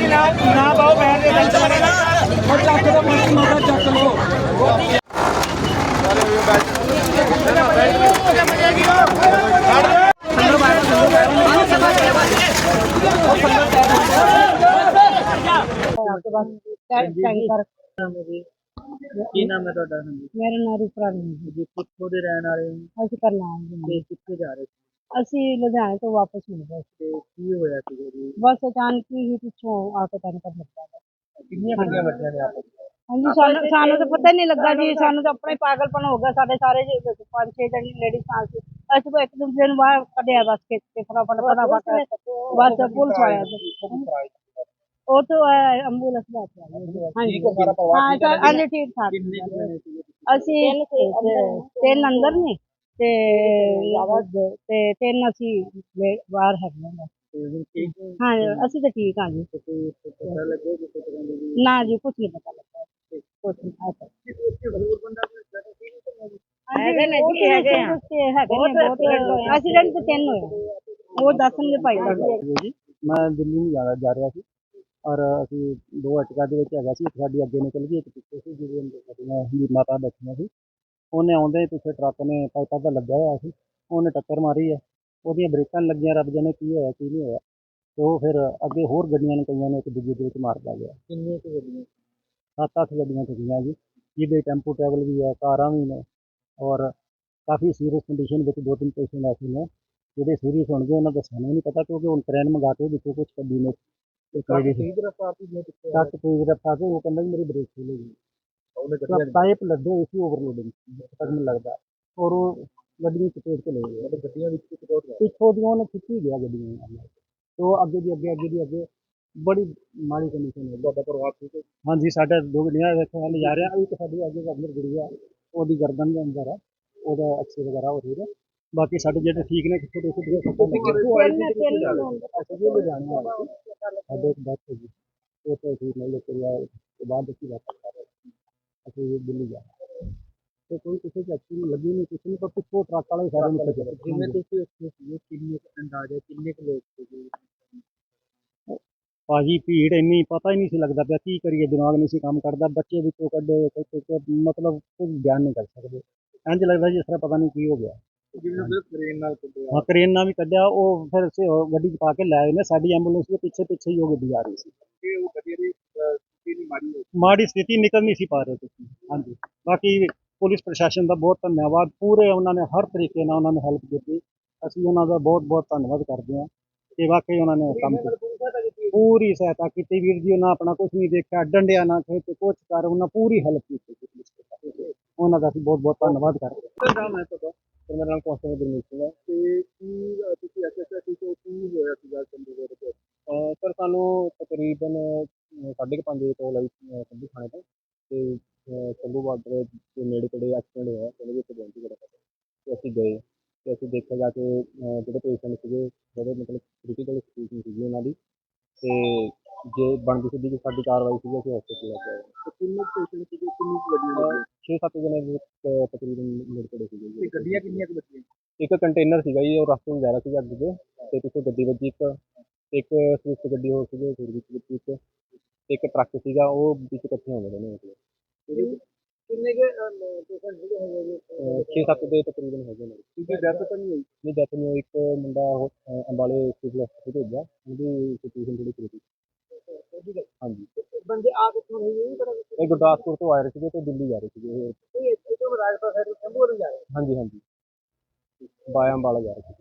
ਨਾ ਨਾ ਬਾਓ ਬੈਠ ਦੇ ਲੰਚ ਵਾਲੇ ਨਾ ਉਹ ਚੱਕ ਦੋ ਮਾਰੀ ਮਾਰਾ ਚੱਕ ਲੋ ਟੈਂਕਰ ਕੀ ਨਾਮ ਹੈ ਤੁਹਾਡਾ? ਹਾਂਜੀ ਮੇਰਾ ਨਾਮ ਰੂਪਰਾ ਨਹੀਂ ਜੀ ਕਿੱਥੋਂ ਦੇ ਰਹਿਣ ਵਾਲੇ ਹੋ? ਅਸੀਂ ਕਰਨਾਲ ਦੇ ਤੇ ਹਾਂ। ਕਿੱਥੇ ਜਾ ਰਹੇ ਸੀ? ਅਸੀਂ ਲੁਧਿਆਣੇ ਤੋਂ ਵਾਪਸ ਮੁੜ ਗਏ ਸੀ। ਤੇ ਕੀ ਹੋਇਆ ਸੀ ਜੀ ਬਸ ਅਚਾਨਕ ਹੀ ਪਿੱਛੋਂ ਆ ਕੇ ਟੈਂਕਰ ਲੱਗਾ। ਵਾ। ਕਿੰਨੀਆਂ ਗੱਡੀਆਂ ਵੱਜੀਆਂ ਨੇ ਆਪਸ ਵਿੱਚ? ਹਾਂਜੀ ਸਾਨੂੰ ਸਾਨੂੰ ਤਾਂ ਪਤਾ ਹੀ ਨਹੀਂ ਲੱਗਾ ਜੀ। ਸਾਨੂੰ ਤਾਂ ਆਪਣਾ ਹੀ ਪਾਗਲਪਨ ਹੋ ਗਿਆ। ਸਾਡੇ ਸਾਰੇ ਜੀ ਪੰਜ ਛੇ ਜਣੇ ਲੇਡੀਜ਼ ਨਾਲ ਸੀ। ਅਸੀਂ ਤਾਂ ਇੱਕ ਦੂਜੇ ਨੂੰ ਬਾਹਰ ਕੱਢਿਆ ਬਸ ਖਿੱਚ ਕੇ ਫਟਾਫਟ ਫਟਾਫਟ। ਬਸ ਪੁਲਿਸ ਆਇਆ ਜੀ ਉਹ ਤੋਂ ਐਂਬੂਲੈਂਸ ਲੈ ਕੇ ਆਇਆ ਹਾਂਜੀ ਠੀਕ ਹੈ ਸਾਰਾ ਪਰਿਵਾਰ ਹਾਂ ਠੀਕ ਹੈ ਤਾਂ ਹਾਂਜੀ ਠੀਕ ਠਾਕ ਕਿੰਨੇ ਕੁ ਜਣੇ ਸੀਗੇ ਅਸੀਂ ਤਿੰਨ ਅੰਦਰ ਨੇ ਤੇ ਤੇ ਤਿੰਨ ਅਸੀਂ ਵੇ- ਬਾਹਰ ਹੈਗੇ ਹਾਂ ਬਸ। ਤੇ ਹੁਣ ਠੀਕ ਹੋ? ਹਾਂ ਅਸੀਂ ਤਾਂ ਠੀਕ ਹਾਂ ਜੀ ਤੇ ਕੋਈ ਪਤਾ ਲੱਗੇ ਕਿਸੇ ਤਰ੍ਹਾਂ ਦੀ ਵੀ ਨਾ ਜੀ ਕੁਛ ਨਹੀਂ ਪਤਾ ਲੱਗਾ ਕੁਛ ਨਹੀਂ ਪਤਾ ਉੱਥੇ ਹੋਰ ਬੰਦਾ ਕੋਈ ਜ਼ਿਆਦਾ ਸੀ ਨਹੀਂ ਤਾਂ ਹੈਗੇ ਨੇ ਜੀ ਹੈਗੇ ਆ ਹੈਗੇ ਨੇ ਬਹੁਤ ਐਕਸੀਡੈਂਟ ਤੇ ਤਿੰਨ ਹੋਏ ਉਹ ਦੱਸਣਗੇ ਭਾਈ ਤੁਹਾਨੂੰ ਜੀ ਮੈਂ ਦਿੱਲੀ ਨੂੰ ਜਾ ਜਾ ਰਿਹਾ ਸੀ ਔਰ ਅਸੀਂ ਦੋ ਅਟਕਾ ਦੇ ਵਿੱਚ ਹੈਗਾ ਸੀ ਇੱਕ ਸਾਡੀ ਅੱਗੇ ਨਿਕਲ ਗਈ ਇੱਕ ਪਿੱਛੇ ਸੀ ਜਿਹਦੇ ਅੰਦਰ ਸਾਡੀਆਂ ਹੀ ਮਾਤਾ ਬੈਠੀਆਂ ਸੀ। ਉਹਨੇ ਆਉਂਦੇ ਹੀ ਪਿੱਛੇ ਟਰੱਕ ਨੇ ਪਾਈਪਾਂ ਦਾ ਲੱਗਾ ਹੋਇਆ ਸੀ ਉਹਨੇ ਟੱਕਰ ਮਾਰੀ ਹੈ। ਉਹਦੀਆਂ ਬ੍ਰੇਕਾਂ ਲੱਗੀਆਂ ਰੱਬ ਜਾਣੇ ਕੀ ਹੋਇਆ ਕੀ ਨਹੀਂ ਹੋਇਆ। ਤੇ ਉਹ ਫਿਰ ਅੱਗੇ ਹੋਰ ਗੱਡੀਆਂ ਨੇ ਕਈਆਂ ਨੇ ਇੱਕ ਦੂਜੇ ਦੇ ਵਿੱਚ ਮਾਰਦਾ ਗਿਆ ਕਿੰਨੇ ਕੁ ਗੱਡੀਆਂ? ਸੱਤ ਅੱਠ ਗੱਡੀਆਂ ਸੀਗੀਆਂ ਜੀ ਜਿਹਦੇ ਟੈਂਪੂ ਟਰੈਵਲ ਵੀ ਹੈ ਕਾਰਾਂ ਵੀ ਨੇ। ਔਰ ਕਾਫੀ ਸੀਰੀਅਸ ਕੰਡੀਸ਼ਨ ਵਿੱਚ ਦੋ ਤਿੰਨ ਪੇਸ਼ੈਂਟ ਐਸੇ ਨੇ ਜਿਹੜੇ ਸੀਰੀਅਸ ਹੋਣਗੇ ਉਹਨਾਂ ਦਾ ਸਾਨੂੰ ਨਹੀਂ ਪਤਾ ਕਿਉਂਕਿ ਹੁਣ ਟ੍ਰੇਨ ਮੰਗਾ ਕੇ ਵਿੱਚੋਂ ਕੁਝ ਗੱਡੀ ਨੇ। ਇੱਕ ਕਾਫੀ ਲੇਡੀ ਤੇਜ਼ ਰਫ਼ਤਾਰ ਸੀ ਜਿਹਨੇ ਪਿੱਛੇ ਟੱਕ ਤੇਜ਼ ਰਫਤਾਰ ਤੇ ਉਹ ਕਹਿੰਦਾ ਜੀ ਮੇਰੀ ਬ੍ਰੇਕ ਫੇਲ ਹੋ ਗਈ ਉਹਨੇ ਤਾਂ ਗੱਡੀਆਂ ਪਾਈਪ ਲੱਗੇ ਹੋਏ ਸੀ ਓਵਰਲੋਡਿੰਗ ਤੱਕ ਮੈਨੂੰ ਲੱਗਦਾ। ਔਰ ਉਹ ਗੱਡੀ ਚ ਤੇਜ਼ ਚਲੇ ਗਏ। ਮਤਲਬ ਗੱਡੀਆਂ ਵਿੱਚ ਕੁਝ ਬਹੁਤ ਪਿੱਛੋਂ ਦੀਆਂ ਉਹਨੇ ਖਿੱਚੀ ਗਿਆ ਗੱਡੀਆਂ ਨਾਲ ਤੇ ਉਹ ਅੱਗੇ ਦੀ ਅੱਗੇ ਅੱਗੇ ਦੀ ਅੱਗੇ ਬੜੀ ਮਾੜੀ ਕੰਡੀਸ਼ਨ ਹੈ। ਤੁਹਾਡਾ ਪਰਿਵਾਰ ਠੀਕ ਹੈ? ਹਾਂਜੀ ਸਾਡਾ ਦੋ ਗੱਡੀਆਂ ਵੇਖੋ ਹਾਲੇ ਜਾ ਰਿਹਾ। ਇੱਕ ਸਾਡੀ ਅੱਗੇ ਦਾ ਅੰਦਰ ਗੁੜੀ ਆ ਉਹਦੀ ਗਰਦਨ ਦੇ ਅੰਦਰ ਆ ਉਹਦਾ ਐਕਸੇ ਵਗੈਰਾ ਹੋ ਰਹੀ ਹੈ। ਬਾਕੀ ਸਾਡੇ ਜਿਹੜੇ ਠੀਕ ਨੇ ਛੋਟੇ ਛੋਟੇ ਸੱਟਾਂ ਲੱਗੀਆਂ ਅਸੀਂ ਵੀ ਲੁਧਿਆਣੇ ਵਾਲੇ ਸੀ ਸਾਡੇ ਇੱਕ ਬੱਸ ਸੀ ਉਹ ਤੋਂ ਅਸੀਂ ਲੈ ਕੇ ਆਏ ਤੇ ਬਾਅਦ ਅਸੀਂ ਵਾਪਸ ਆ ਰਹੇ ਸੀ। ਅਸੀਂ ਦਿੱਲੀ ਜਾ ਰਹੇ। ਤੇ ਕੋਈ ਕਿਸੇ ਚ ਐਕਸੀਡੈਂਟ ਲੱਗੀ ਨਹੀਂ ਕੁਛ ਨਹੀਂ ਪਰ ਪਿੱਛੋਂ ਟਰੱਕ ਵਾਲੇ ਸਾਰੇ ਨੂੰ ਭੱਜਿਆ ਜਿਵੇਂ ਤੁਸੀਂ ਉੱਥੇ ਸੀਗੇ ਕਿੰਨੇ ਕੁ ਅੰਦਾਜ਼ਾ ਕਿੰਨੇ ਕੁ ਲੋਕ ਸੀਗੇ ਭਾਜੀ ਭੀੜ ਇੰਨੀ ਪਤਾ ਹੀ ਨਹੀਂ ਸੀ ਲੱਗਦਾ ਪਿਆ ਕੀ ਕਰੀਏ ਦਿਮਾਗ ਨਹੀਂ ਸੀ ਕੰਮ ਕਰਦਾ ਬੱਚੇ ਵਿੱਚੋਂ ਕੱਢੇ ਕੋਈ- ਕੋਈ- ਕੋਈ ਮਤਲਬ ਕੁਝ ਬਿਆਨ ਨਹੀਂ ਕਰ ਸਕਦੇ ਇੰਝ ਲੱਗਦਾ ਜਿਸ ਤਰ੍ਹਾਂ ਪਤਾ ਨਹੀਂ ਕੀ ਹੋ ਗਿਆ ਜਿਵੇਂ ਟ੍ਰੇਨ ਨਾਲ ਕੱਢਿਆ। ਹਾਂ ਕਰੇਨ ਨਾਲ ਵੀ ਕੱਢਿਆ ਉਹ ਫਿਰ ਸੇ- ਉਹ ਗੱਡੀ 'ਚ ਪਾ ਕੇ ਲੈ ਆਏ ਨੇ। ਸਾਡੀ ਐਂਬੂਲੈਂਸ ਦੇ ਪਿੱਛੇ ਪਿੱਛੇ ਹੀ ਉਹ ਗੱਡੀ ਆ ਰਹੀ ਸੀ। ਕਿ ਉਹ ਗੱਡੀ ਦੀ ਸਥਿਤੀ ਨਹੀਂ ਮਾਰੀ ਹੋਈ। ਮਾੜੀ ਸਥਿਤੀ ਨਿਕਲ ਨਹੀਂ ਸੀ ਪਾ ਰਹੇ ਤੁਸੀਂ। ਹਾਂਜੀ। ਬਾਕੀ ਪੁਲਿਸ ਪ੍ਰਸ਼ਾਸਨ ਦਾ ਬਹੁਤ ਧੰਨਵਾਦ। ਪੂਰੇ ਉਹਨਾਂ ਨੇ ਹਰ ਤਰੀਕੇ ਨਾਲ ਉਹਨਾਂ ਨੇ ਹੈਲਪ ਕੀਤੀ। ਅਸੀਂ ਉਹਨਾਂ ਦਾ ਬਹੁਤ ਬਹੁਤ ਧੰਨਵਾਦ ਕਰਦੇ ਹਾਂ। ਕਿ ਵਾਕਈ ਉਹਨਾਂ ਨੇ ਕੰਮ ਕੀਤਾ। ਪੂਰੀ ਸਹਾਇਤਾ ਕੀਤੀ ਵੀਰ ਜੀ। ਉਹਨਾਂ ਆਪਣਾ ਕੁਝ ਨਹੀਂ ਦੇਖਿਆ। ਡੰਡਿਆ ਨਾ ਖੇਚ ਕੁਛ ਕਰ ਉਹਨਾਂ ਪੂਰੀ ਹੈਲਪ ਕੀਤੀ ਪੁਲਿਸ ਪ੍ਰਸ਼ਾਸਨ। ਉਹਨਾਂ ਦਾ ਅਸੀਂ ਬਹੁਤ ਬਹੁਤ ਧੰਨਵਾਦ ਕਰਦੇ ਹਾਂ। ਨਾਮ ਹੈ ਤੁਹਾਡਾ? ਤੇ ਮੇਰਾ ਨਾਮ ਕੌਂਸਟੇਬਲ ਗੁਰਮੀਤ ਸਿੰਘ ਹੈ ਤੇ ਕੀ ਅ, ਤੁਸੀਂ ਐਸਐਸਐਸਸੀ ਤੋਂ ਕੀ ਹੋਇਆ ਸੀਗਾ ਚੰਡੀਗੜ੍ਹ ਤੋਂ? ਅਹ ਸਰ ਸਾਨੂੰ ਤਕਰੀਬਨ ਅਹ, ਸਾਢੇ ਕੁ ਪੰਜ ਵਜੇ ਕੋਲ ਆਈ ਸੰਧੂ ਥਾਣੇ ਤੋਂ ਤੇ ਸੰਧੂ ਬਾਰਡਰ ਦੇ ਨੇੜੇ ਤੇੜੇ ਐਕਸੀਡੈਂਟ ਹੋਇਆ ਉਹਦੇ ਵਿੱਚ ਬੈਂਟੀ ਕਰਾ ਤੇ ਅਸੀਂ ਗਏ। ਤੇ ਅਸੀਂ ਦੇਖਿਆ ਜਾ ਕੇ ਜਿਹੜੇ ਪੇਸ਼ੈਂਟ ਸੀਗੇ ਜਿਹੜੇ ਮਤਲਬ ਕ੍ਰਿਟੀਕਲ ਸਿਚੁਏਸ਼ਨ ਸੀਗੀ ਉਹਨਾਂ ਦੀ ਤੇ ਜੇ ਬਣਦੀ ਸਿੱਧੀ ਸਾਡੀ ਕਾਰਵਾਈ ਸੀਗੀ ਅਸੀਂ ਹਸਪੀਟਲ ਲੈ ਕੇ ਤੇ ਕਿੰਨੇ ਪੇਸ਼ੈਂਟ ਸੀਗੇ? ਕਿੰਨੀ ਕੁ ਗੱਡੀਆਂ 6-7 ਜਣੇ ਲੋਕ, ਅਹ, ਤਕਰੀਬਨ ਲੜਕੜੇ ਸੀਗੇ ਜੀ। ਤੇ ਗੱਡੀਆਂ ਕਿੰਨੀਆਂ ਕੁ ਬੱਚੀਆਂ ਇੱਕ ਕੰਟੇਨਰ ਸੀਗਾ ਜੀ ਉਹ ਰਸਤੇ ਨੂੰ ਜਾ ਰਿਹਾ ਸੀਗਾ ਅੱਗੇ ਦੇ ਤੇ ਪਿੱਛੋਂ ਗੱਡੀ ਵੱਜੀ ਇੱਕ। ਤੇ ਇੱਕ ਸਵਿਫਟ ਗੱਡੀ ਹੋਰ ਸੀਗੀ ਉਹ ਫਿਰ ਵਿੱਚ ਵੱਜੀ ਇੱਕ। ਤੇ ਇੱਕ ਟਰੱਕ ਸੀਗਾ ਉਹ ਵਿੱਚ ਇਕੱਠੇ ਹੋ ਗਏ ਨੇ ਮਤਲਬ ਕਿੰਨੇ ਕੇ ਪੇਸ਼ੈਂਟ ਜਿਹੜੇ ਹੈਗੇ ਜੀ? ਅਹ, ਛੇ ਸੱਤ ਦੇ ਤਕਰੀਬਨ ਹੈਗੇ ਨੇ। ਕਿਉਂਕਿ ਡੈਥ ਤਾਂ ਨਹੀਂ ਹੋਈ? ਨਹੀਂ ਡੈਥ ਨੂੰ ਇੱਕ ਮੁੰਡਾ ਉਹ, ਅਹ, ਅੰਬਾਲੇ ਸਿਵਲ ਹਸਪਤਾਲ ਭੇਜਿਆ। ਉਹਦੀ ਸਿਚੁਏਸ਼ਨ ਥੋੜੀ ਕ੍ਰਿਟੀਕਲ ਹਾਂਜੀ। ਬੰਦੇ ਆ ਕਿੱਥੋਂ ਨਹੀਂ ਨਹੀਂ ਪਤਾ ਇਹ ਗੁਰਦਾਸਪੁਰ ਤੋਂ ਆ ਰਹੇ ਸੀਗੇ ਤੇ ਦਿੱਲੀ ਜਾ ਰਹੇ ਸੀਗੇ। ਇਹ। ਇੱਥੇ ਤੋਂ ਰਾਜਪਾਲ ਸਾਈਡ ਤੋਂ ਸ਼ੰਭੂ ਵੱਲ ਜਾ ਰਹੇ। ਹਾਂਜੀ ਹਾਂਜੀ। ਬਾਇਆ ਅੰਬਾਲਾ ਜਾ ਰਹੇ ਸੀ।